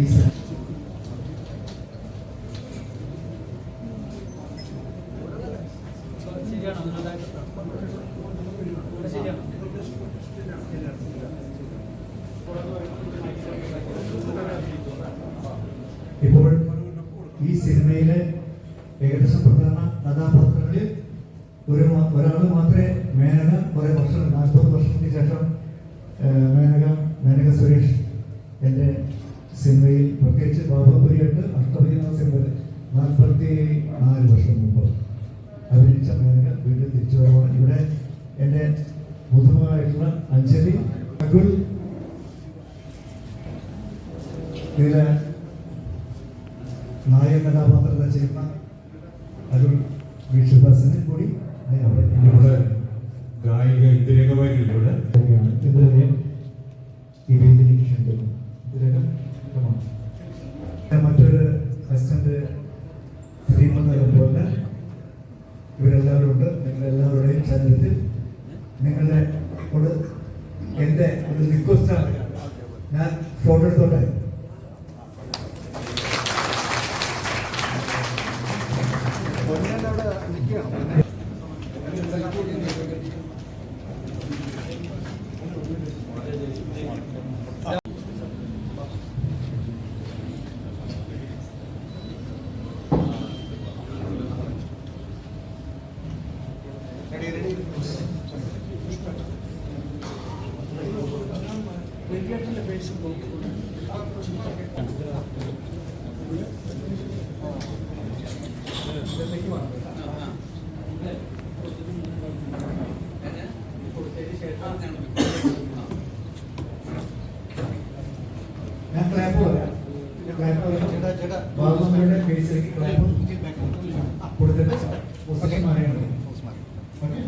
ഈ സിനിമയിലെ ഏകദേശം പ്രധാന കഥാപാത്രങ്ങളിൽ ഒരു ഒരാൾ മാത്രമേ മേനക കുറെ വർഷം നാൽപ്പത് വർഷത്തിന് ശേഷം മേനക മേനക സുരേഷ് എന്റെ സിനിമയിൽ പ്രത്യേകിച്ച് ബാബാപുരിയായിട്ട് അഷ്ടപതി എന്ന സിനിമയിൽ നാൽപ്പത്തി നാല് വർഷം മുമ്പ് അഭിനയിച്ച മേനക വീണ്ടും തിരിച്ചു വരവാണ്. ഇവിടെ എന്റെ പുതുമയായിട്ടുള്ള അഞ്ജലി അഗുൽ ഇതിലെ നായക കഥാപാത്രത്തെ ചെയ്യുന്ന അരുൺ വിഷുദാസിനെ കൂടി അവിടെ നമ്മുടെ ഗായിക ഇന്ദിരകമാരില്ല ഇവിടെ. ഇരിക്കുകയാണ്. നിങ്ങളുടെ എന്റെ ഒരു റിക്വസ്റ്റാണ് ഞാൻ ഫോട്ടോ എടുത്തോട്ടെ? ഞാൻ ക്ലാപ്പ് പറയാം ക്ലാപ്പ് പറയാം ബാബുമ്മയുടെ ഫേസിലേക്ക് ക്ലാപ്പ് കൊടുത്തിട്ട് പുസ്തകം അറിയണം okay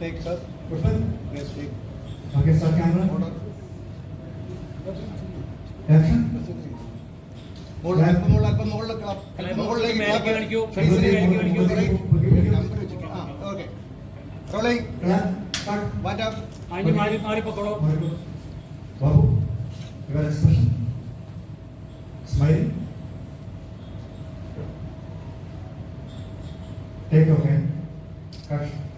Take sir. Pushpan Yes, take. Okay, sir, camera. Action. Take your hand. Action.